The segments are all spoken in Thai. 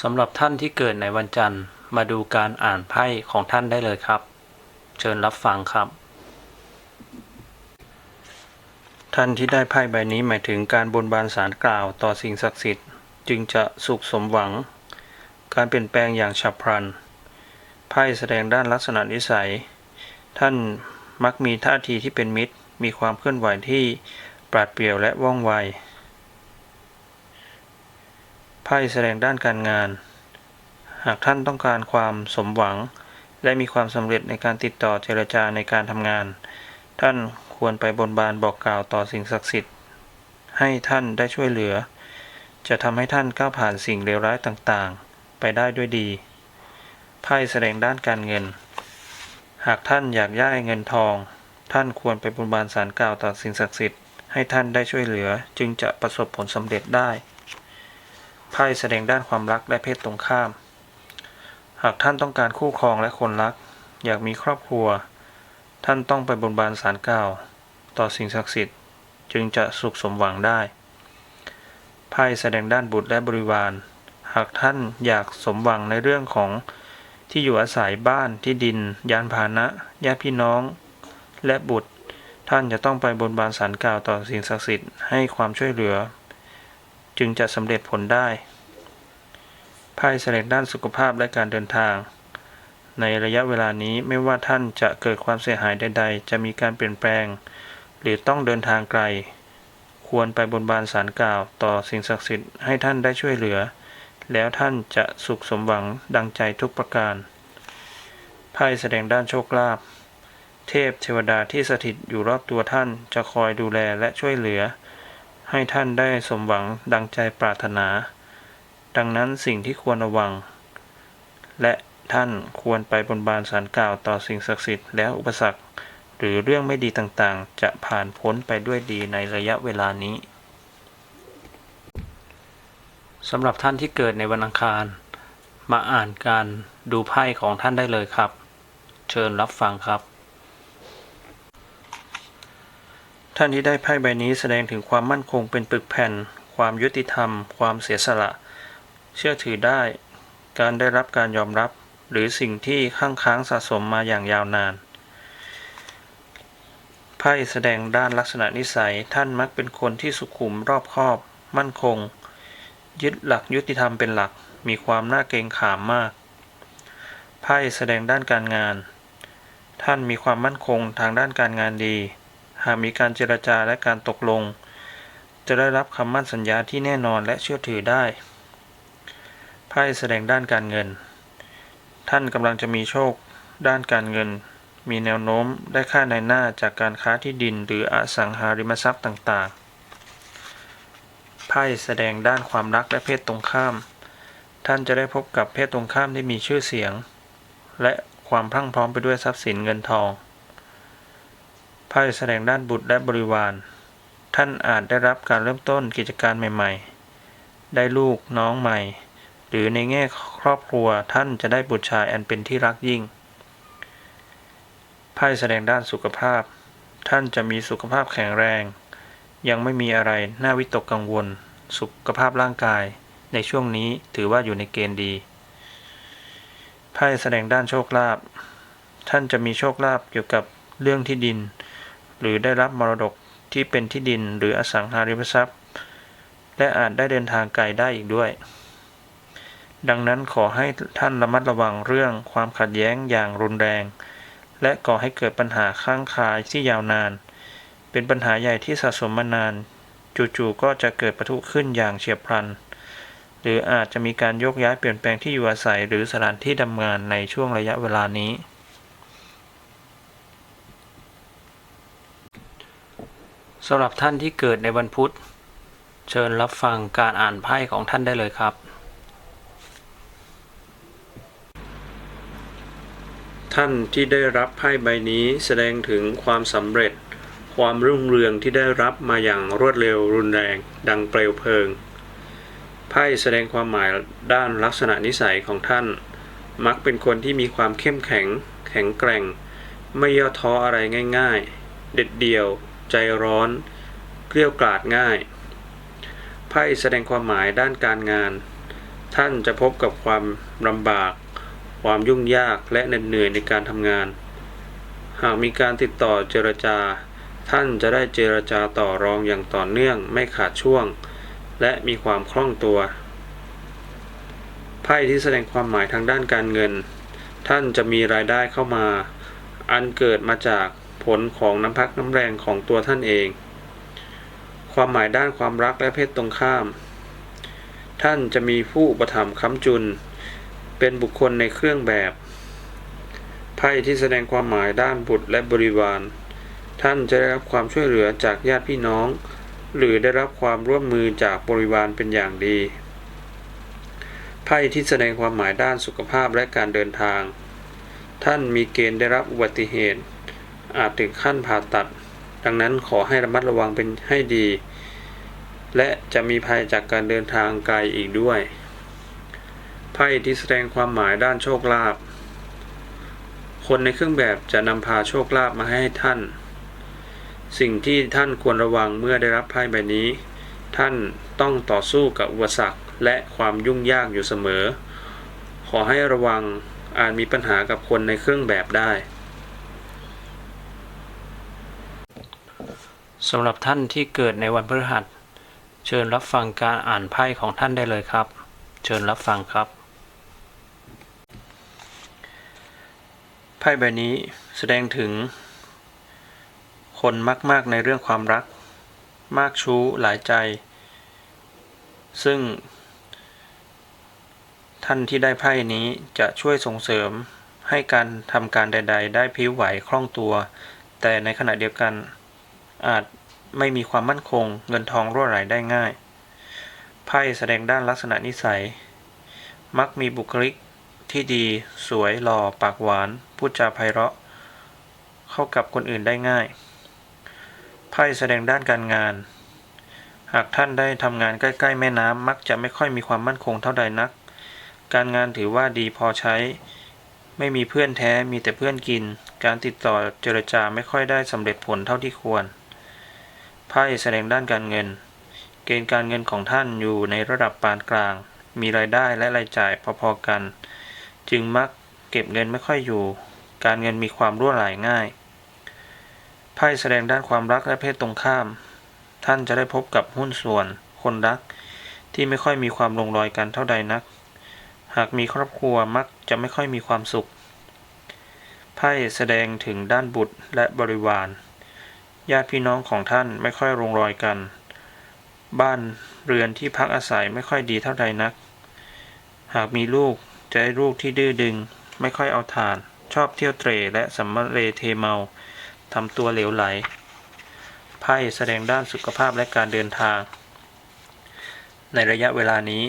สำหรับท่านที่เกิดในวันจันทร์ มาดูการอ่านไพ่ของท่านได้เลยครับ เชิญรับฟังครับ ท่านที่ได้ไพ่ใบนี้หมายถึงการบนบานสารกล่าวต่อสิ่งศักดิ์สิทธิ์ จึงจะสุขสมหวัง การเปลี่ยนแปลงอย่างฉับพลัน ไพ่แสดงด้านลักษณะนิสัย ท่านมักมีท่าทีที่เป็นมิตร มีความเคลื่อนไหวที่ปราดเปรียวและว่องไว พ่แสดงด้านการงาน หากท่านต้องการความสมหวัง และมีความสำเร็จในการติดต่อเจรจาในการทำงาน ท่านควรไปบนบานบอกกล่าวต่อสิ่งศักดิ์สิทธิ์ ให้ท่านได้ช่วยเหลือ จะทำให้ท่านก้าวผ่านสิ่งเลวร้ายต่างๆ ไปได้ด้วยดีไพ่แสดงด้านการเงิน หากท่านอยากย้ายเงินทอง ท่านควรไปบนบานสารกล่าวต่อสิ่งศักดิ์สิทธิ์ให้ท่านได้ช่วยเหลือจึงจะประสบผลสำเร็จได้ ไพ่แสดงด้านความรักและเพศตรงข้าม หากท่านต้องการคู่ครองและคนรัก อยากมีครอบครัว ท่านต้องไปบนบานสารกล่าว ต่อสิ่งศักดิ์สิทธิ์จึงจะสุขสมหวังได้ ไพ่แสดงด้านบุตรและบริวาร หากท่านอยากสมหวังในเรื่องของที่อยู่อาศัยบ้านที่ดิน ยานพาหนะญาติพี่น้อง และบุตร ท่านจะต้องไปบนบานสารกล่าวต่อสิ่งศักดิ์สิทธิ์ให้ความช่วยเหลือ จึงจะสำเร็จผลได้ไพ่แสดงด้านสุขภาพและการเดินทาง ในระยะเวลานี้ไม่ว่าท่านจะเกิดความเสียหายใด ๆ จะมีการเปลี่ยนแปลง หรือต้องเดินทางไกล ควรไปบนบานสารกล่าวต่อสิ่งศักดิ์สิทธิ์ให้ท่านได้ช่วยเหลือ แล้วท่านจะสุขสมหวังดังใจทุกประการไพ่แสดงด้านโชคลาภเทพเทวดาที่สถิตอยู่รอบตัวท่านจะคอยดูแลและช่วยเหลือ ให้ท่านได้สมหวังดังใจปรารถนา ดังนั้นสิ่งที่ควรระวัง และท่านควรไปบนบานสารกล่าวต่อสิ่งศักดิ์สิทธิ์แล้วอุปสรรค หรือเรื่องไม่ดีต่างๆ จะผ่านพ้นไปด้วยดีในระยะเวลานี้สำหรับท่านที่เกิดในวันอังคาร มาอ่านการดูไพ่ของท่านได้เลยครับ เชิญรับฟังครับ ท่านที่ได้ไพ่ใบนี้แสดงถึงความมั่นคงเป็นปึกแผ่น ความยุติธรรม ความเสียสละ เชื่อถือได้ การได้รับการยอมรับ หรือสิ่งที่ข้างค้างสะสมมาอย่างยาวนาน ไพ่แสดงด้านลักษณะนิสัย ท่านมักเป็นคนที่สุขุมรอบคอบ มั่นคง ยึดหลักยุติธรรมเป็นหลัก มีความน่าเกรงขามมาก ไพ่แสดงด้านการงาน ท่านมีความมั่นคงทางด้านการงานดี หากมีการเจรจาและการตกลง จะได้รับคำมั่นสัญญาที่แน่นอนและเชื่อถือได้ไพ่แสดงด้านการเงิน ท่านกำลังจะมีโชคด้านการเงิน มีแนวโน้มได้ค่าในหน้าจากการค้าที่ดินหรืออสังหาริมทรัพย์ต่างๆไพ่แสดงด้านความรักและเพศตรงข้าม ท่านจะได้พบกับเพศตรงข้ามที่มีชื่อเสียง และความพรั่งพร้อมไปด้วยทรัพย์สินเงินทอง ไพ่แสดงด้านบุตรและบริวาร ท่านอาจได้รับการเริ่มต้นกิจการใหม่ ๆ ได้ลูกน้องใหม่ หรือในแง่ครอบครัวท่านจะได้บุตรชายอันเป็นที่รักยิ่ง ไพ่แสดงด้านสุขภาพ ท่านจะมีสุขภาพแข็งแรง ยังไม่มีอะไรน่าวิตกกังวล สุขภาพร่างกาย ในช่วงนี้ถือว่าอยู่ในเกณฑ์ดี ไพ่แสดงด้านโชคลาภ ท่านจะมีโชคลาภเกี่ยวกับเรื่องที่ดิน หรือได้รับมรดกที่เป็นที่ดินหรืออสังหาริมทรัพย์ และอาจได้เดินทางไกลได้อีกด้วย ดังนั้นขอให้ท่านระมัดระวังเรื่องความขัดแย้งอย่างรุนแรง และก่อให้เกิดปัญหาข้างคายที่ยาวนาน เป็นปัญหาใหญ่ที่สะสมมานาน จู่ๆก็จะเกิดปะทุขึ้นอย่างเฉียบพลัน หรืออาจจะมีการโยกย้ายเปลี่ยนแปลงที่อยู่อาศัยหรือสถานที่ทำงานในช่วงระยะเวลานี้ สำหรับท่านที่เกิดในวันพุธ เชิญรับฟังการอ่านไพ่ของท่านได้เลยครับ ท่านที่ได้รับไพ่ใบนี้แสดงถึงความสำเร็จ ความรุ่งเรืองที่ได้รับมาอย่างรวดเร็วรุนแรง ดังเปลวเพลิง ไพ่แสดงความหมายด้านลักษณะนิสัยของท่าน มักเป็นคนที่มีความเข้มแข็ง แข็งแกร่ง ไม่ย่อท้ออะไรง่าย ๆ เด็ดเดี่ยว ใจร้อน เกลี้ยวกล่อดง่าย ไพ่แสดงความหมายด้านการงาน ท่านจะพบกับความลำบาก ความยุ่งยากและเหน็ดเหนื่อยในการทำงาน หากมีการติดต่อเจรจา ท่านจะได้เจรจาต่อรองอย่างต่อเนื่องไม่ขาดช่วง และมีความคล่องตัว ไพ่ที่แสดงความหมายทางด้านการเงิน ท่านจะมีรายได้เข้ามา อันเกิดมาจาก ผลของน้ำพักน้ำแรงของตัวท่านเอง ความหมายด้านความรักและเพศตรงข้าม ท่านจะมีผู้อุปถัมภ์ค้ำจุน เป็นบุคคลในเครื่องแบบไพ่ที่แสดงความหมายด้านบุตรและบริวาร ท่านจะได้รับความช่วยเหลือจากญาติพี่น้อง หรือได้รับความร่วมมือจากบริวารเป็นอย่างดีไพ่ที่แสดงความหมายด้านสุขภาพและการเดินทาง ท่านมีเกณฑ์ได้รับอุบัติเหตุ อาจถึงขั้นผ่าตัด ดังนั้นขอให้ระมัดระวังเป็นให้ดี และจะมีภัยจากการเดินทางไกลอีกด้วย ไพ่ที่แสดงความหมายด้านโชคลาภคนในเครื่องแบบจะนำพาโชคลาภมาให้ท่าน สิ่งที่ท่านควรระวังเมื่อได้รับไพ่ใบนี้ ท่านต้องต่อสู้กับอุปสรรคและความยุ่งยากอยู่เสมอ ขอให้ระวังอาจมีปัญหากับคนในเครื่องแบบได้ สำหรับท่านที่เกิดในวันพฤหัส เชิญรับฟังการอ่านไพ่ของท่านได้เลยครับ เชิญรับฟังครับ ไพ่ใบนี้แสดงถึง คนมากๆในเรื่องความรัก มากชู้หลายใจ ซึ่ง ท่านที่ได้ไพ่นี้จะช่วยส่งเสริมให้การทำการใด ๆ ได้พิ้วไหวคล่องตัว แต่ในขณะเดียวกัน อาจไม่มีความมั่นคง เงินทองรั่วไหลได้ง่าย ไพ่แสดงด้านลักษณะนิสัย มักมีบุคลิกที่ดี สวยหล่อปากหวาน พูดจาไพเราะ เข้ากับคนอื่นได้ง่าย ไพ่แสดงด้านการงาน หากท่านได้ทำงานใกล้ ๆ แม่น้ำมักจะไม่ค่อยมีความมั่นคงเท่าใดนัก การงานถือว่าดีพอใช้ ไม่มีเพื่อนแท้มีแต่เพื่อนกิน การติดต่อเจรจาไม่ค่อยได้สำเร็จผลเท่าที่ควร ไพ่แสดงด้านการเงิน เกณฑ์การเงินของท่านอยู่ในระดับปานกลาง มีรายได้และรายจ่ายพอๆกัน จึงมักเก็บเงินไม่ค่อยอยู่ การเงินมีความรั่วไหลง่ายไพ่แสดงด้านความรักและเพศตรงข้าม ท่านจะได้พบกับหุ้นส่วน คนรัก ที่ไม่ค่อยมีความลงรอยกันเท่าใดนัก หากมีครอบครัวมักจะไม่ค่อยมีความสุขไพ่แสดงถึงด้านบุตรและบริวาร ญาติพี่น้องของท่านไม่ค่อยลงรอยกัน บ้านเรือนที่พักอาศัยไม่ค่อยดีเท่าใดนัก หากมีลูกจะได้ลูกที่ดื้อดึง ไม่ค่อยเอาทาน ชอบเที่ยวเตร่และสัมมาเลเทเมาทำตัวเหลวไหล ไพ่แสดงด้านสุขภาพและการเดินทาง ในระยะเวลานี้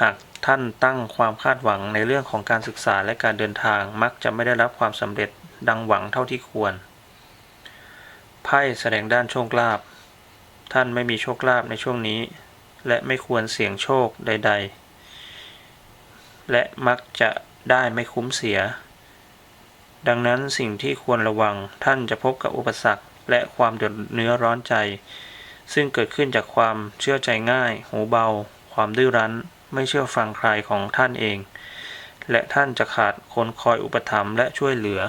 หากท่านตั้งความคาดหวังในเรื่องของการศึกษาและการเดินทางมักจะไม่ได้รับความสำเร็จดังหวังเท่าที่ควร ไพ่แสดงด้านโชคลาภท่านไม่มีโชคลาภในช่วงนี้ และไม่ควรเสี่ยงโชคใด ๆ และมักจะได้ไม่คุ้มเสีย ดังนั้นสิ่งที่ควรระวังท่านจะพบกับอุปสรรค และความเดือดเนื้อร้อนใจ ซึ่งเกิดขึ้นจากความเชื่อใจง่าย หูเบา ความดื้อรั้น ไม่เชื่อฟังใครของท่านเอง และท่านจะขาดคนคอยอุปถัมภ์และช่วยเหลือ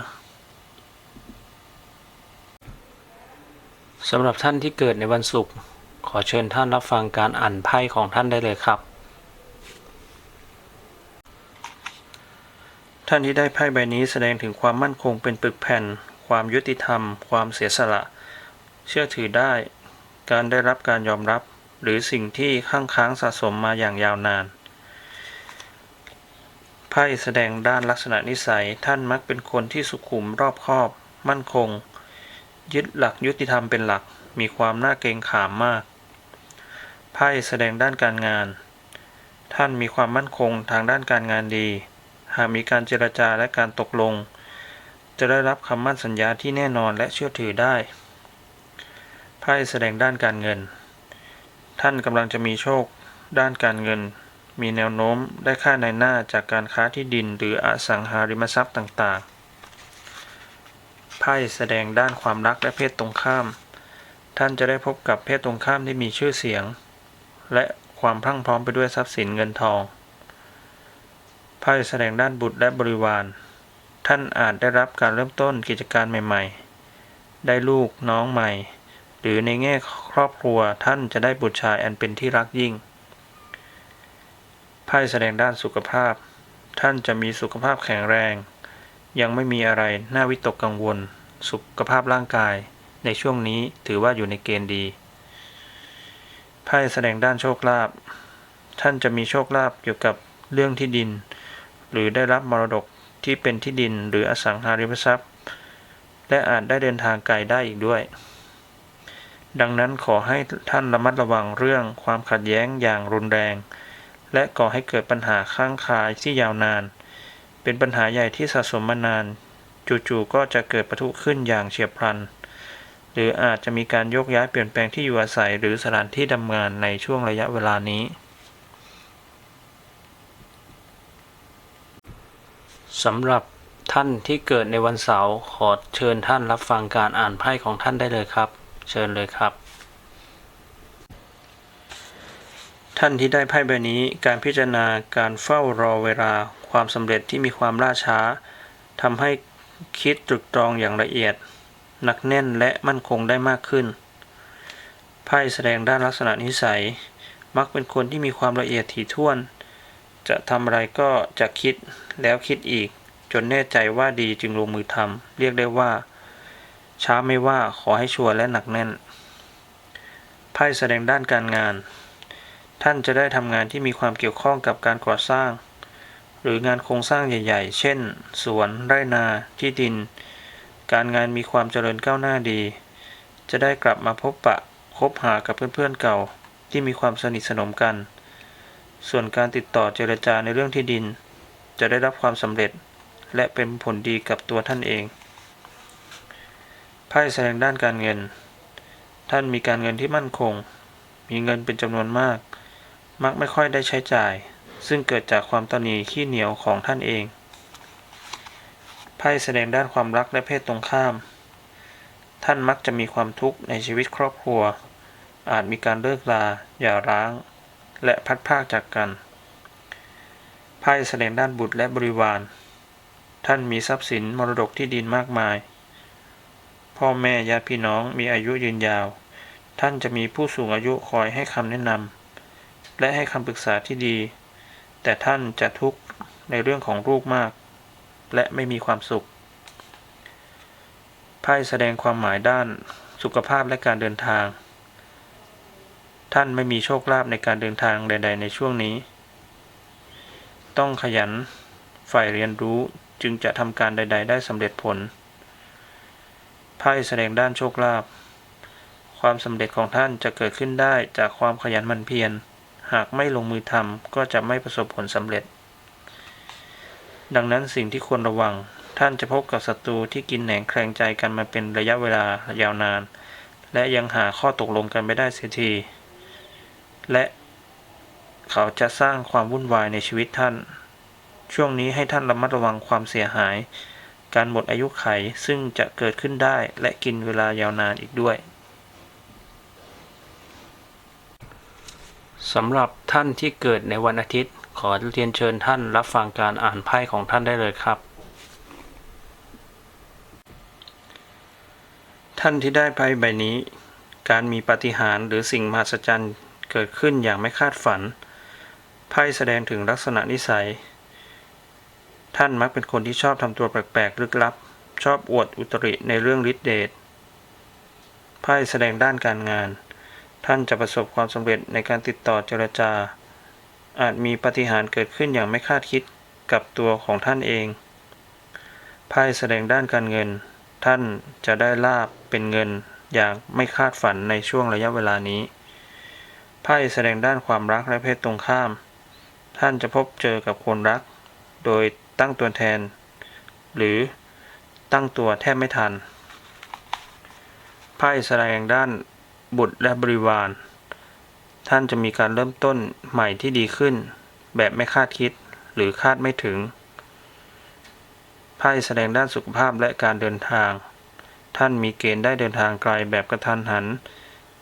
สำหรับท่านที่เกิดในวันศุกร์ขอเชิญท่านรับฟังการอ่านไพ่ของท่านได้เลยครับ ท่านที่ได้ไพ่ใบนี้แสดงถึงความมั่นคงเป็นปึกแผ่น ความยุติธรรม ความเสียสละ เชื่อถือได้ การได้รับการยอมรับ หรือสิ่งที่ข้างค้างสะสมมาอย่างยาวนานไพ่แสดงด้านลักษณะนิสัยท่านมักเป็นคนที่สุขุมรอบคอบ มั่นคง ยึดหลักยุติธรรมเป็นหลัก มีความน่าเกรงขามมาก ไพ่แสดงด้านการงาน ท่านมีความมั่นคงทางด้านการงานดี หากมีการเจรจาและการตกลง จะได้รับคำมั่นสัญญาที่แน่นอนและเชื่อถือได้ ไพ่แสดงด้านการเงิน ท่านกำลังจะมีโชคด้านการเงิน มีแนวโน้มได้ค่าในหน้าจากการค้าที่ดินหรืออสังหาริมทรัพย์ต่างๆ ไพ่แสดงด้านความรักและเพศตรงข้าม ท่านจะได้พบกับเพศตรงข้ามที่มีชื่อเสียง และความพรั่งพร้อมไปด้วยทรัพย์สินเงินทอง ไพ่แสดงด้านบุตรและบริวาร ท่านอาจได้รับการเริ่มต้นกิจการใหม่ ๆ ได้ลูกน้องใหม่ หรือในแง่ครอบครัวท่านจะได้บุตรชายอันเป็นที่รักยิ่ง ไพ่แสดงด้านสุขภาพ ท่านจะมีสุขภาพแข็งแรง ยังไม่มีอะไรน่าวิตกกังวล สุขภาพร่างกาย ในช่วงนี้ถือว่าอยู่ในเกณฑ์ดีไพ่แสดงด้านโชคลาภท่านจะมีโชคลาภเกี่ยวกับเรื่องที่ดิน หรือได้รับมรดกที่เป็นที่ดินหรืออสังหาริมทรัพย์ และอาจได้เดินทางไกลได้อีกด้วย ดังนั้นขอให้ท่านระมัดระวังเรื่องความขัดแย้งอย่างรุนแรง และก่อให้เกิดปัญหาข้างคายที่ยาวนาน เป็นปัญหาใหญ่ที่สะสมมานาน จู่ๆก็จะเกิดปะทุขึ้นอย่างเฉียบพลัน หรืออาจจะมีการโยกย้ายเปลี่ยนแปลงที่อยู่อาศัยหรือสถานที่ทำงานในช่วงระยะเวลานี้สำหรับท่านที่เกิดในวันเสาร์ขอเชิญท่านรับฟังการอ่านไพ่ของท่านได้เลยครับ เชิญเลยครับ ท่านที่ได้ไพ่ใบนี้การพิจารณาการเฝ้ารอเวลา ความสำเร็จที่มีความล่าช้าทำให้คิดตรึกตรองอย่างละเอียด หนักแน่นและมั่นคงได้มากขึ้น ไพ่แสดงด้านลักษณะนิสัย มักเป็นคนที่มีความละเอียดถี่ถ้วน จะทำอะไรก็จะคิดแล้วคิดอีก จนแน่ใจว่าดีจึงลงมือทำเรียกได้ว่า ช้าไม่ว่าขอให้ชัวร์และหนักแน่น ไพ่แสดงด้านการงาน ท่านจะได้ทำงานที่มีความเกี่ยวข้องกับการก่อสร้าง หรืองานโครงสร้างใหญ่ ๆ เช่น สวน ไร่นา ที่ดิน การงานมีความเจริญก้าวหน้าดี จะได้กลับมาพบปะคบหากับเพื่อนๆเก่าที่มีความสนิทสนมกัน ส่วนการติดต่อเจรจาในเรื่องที่ดิน จะได้รับความสำเร็จ และเป็นผลดีกับตัวท่านเองไพ่แสดงด้านการเงิน ท่านมีการเงินที่มั่นคง มีเงินเป็นจำนวนมาก มักไม่ค่อยได้ใช้จ่าย ซึ่งเกิดจากความตนีขี้เหนียวของท่านเองไพ่แสดงด้านความรักและเพศตรงข้าม ท่านมักจะมีความทุกข์ในชีวิตครอบครัว อาจมีการเลิกลาหย่าร้าง และพัดพากจากกันไพ่แสดงด้านบุตรและบริวาร ท่านมีทรัพย์สินมรดกที่ดินมากมาย พ่อแม่ญาติพี่น้องมีอายุยืนยาว ท่านจะมีผู้สูงอายุคอยให้คำแนะนำและให้คำปรึกษาที่ดี แต่ท่านจะทุกข์ในเรื่องของลูกมาก และไม่มีความสุขไพ่แสดงความหมายด้านสุขภาพและการเดินทาง ท่านไม่มีโชคลาภในการเดินทางใด ๆ ในช่วงนี้ ต้องขยันฝ่ายเรียนรู้จึงจะทำการใด ๆ ได้สำเร็จผลไพ่แสดงด้านโชคลาภความสำเร็จของท่านจะเกิดขึ้นได้จากความขยันหมั่นเพียร หากไม่ลงมือทำก็จะไม่ประสบผลสำเร็จ ดังนั้นสิ่งที่ควรระวัง ท่านจะพบกับศัตรูที่กินแหนงแคลงใจกันมาเป็นระยะเวลายาวนาน และยังหาข้อตกลงกันไม่ได้เสียที และเขาจะสร้างความวุ่นวายในชีวิตท่าน ช่วงนี้ให้ท่านระมัดระวังความเสียหาย การหมดอายุไขซึ่งจะเกิดขึ้นได้และกินเวลายาวนานอีกด้วย สำหรับท่านที่เกิดในวันอาทิตย์ ขอเรียนเชิญท่านรับฟังการอ่านไพ่ของท่านได้เลยครับ ท่านที่ได้ไพ่ใบนี้ การมีปาฏิหาริย์หรือสิ่งมหัศจรรย์เกิดขึ้นอย่างไม่คาดฝัน ไพ่แสดงถึงลักษณะนิสัย ท่านมักเป็นคนที่ชอบทำตัวแปลกๆลึกลับ ชอบอวดอุตริในเรื่องฤทธิเดชไพ่แสดงด้านการงาน ท่านจะประสบความสำเร็จในการติดต่อเจรจา อาจมีปาฏิหาริย์เกิดขึ้นอย่างไม่คาดคิดกับตัวของท่านเองไพ่แสดงด้านการเงิน ท่านจะได้ลาบเป็นเงินอย่างไม่คาดฝันในช่วงระยะเวลานี้ไพ่แสดงด้านความรักและเพศตรงข้าม ท่านจะพบเจอกับคนรัก โดยตั้งตัวแทน หรือตั้งตัวแทบไม่ทันไพ่แสดงด้าน บุตรและบริวาร ท่านจะมีการเริ่มต้นใหม่ที่ดีขึ้น แบบไม่คาดคิดหรือคาดไม่ถึงไพ่แสดงด้านสุขภาพและการเดินทาง ท่านมีเกณฑ์ได้เดินทางไกลแบบกระทันหัน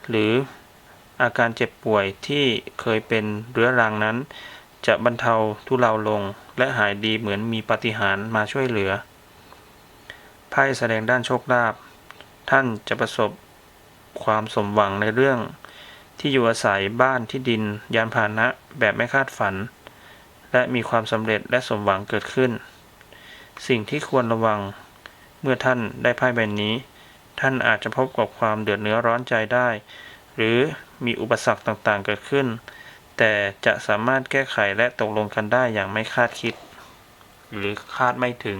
หรืออาการเจ็บป่วยที่เคยเป็นเรื้อรังนั้น จะบรรเทาทุเลาลงและหายดีเหมือนมีปาฏิหาริย์มาช่วยเหลือไพ่แสดงด้านโชคลาภท่านจะประสบ ความสมหวังในเรื่อง ที่อยู่อาศัยบ้านที่ดิน ยานพาหนะแบบไม่คาดฝัน และมีความสำเร็จและสมหวังเกิดขึ้น สิ่งที่ควรระวัง เมื่อท่านได้ไพ่ใบนี้ ท่านอาจจะพบกับความเดือดเนื้อร้อนใจได้ หรือมีอุปสรรคต่างๆเกิดขึ้น แต่จะสามารถแก้ไขและตกลงกันได้อย่างไม่คาดคิด หรือคาดไม่ถึง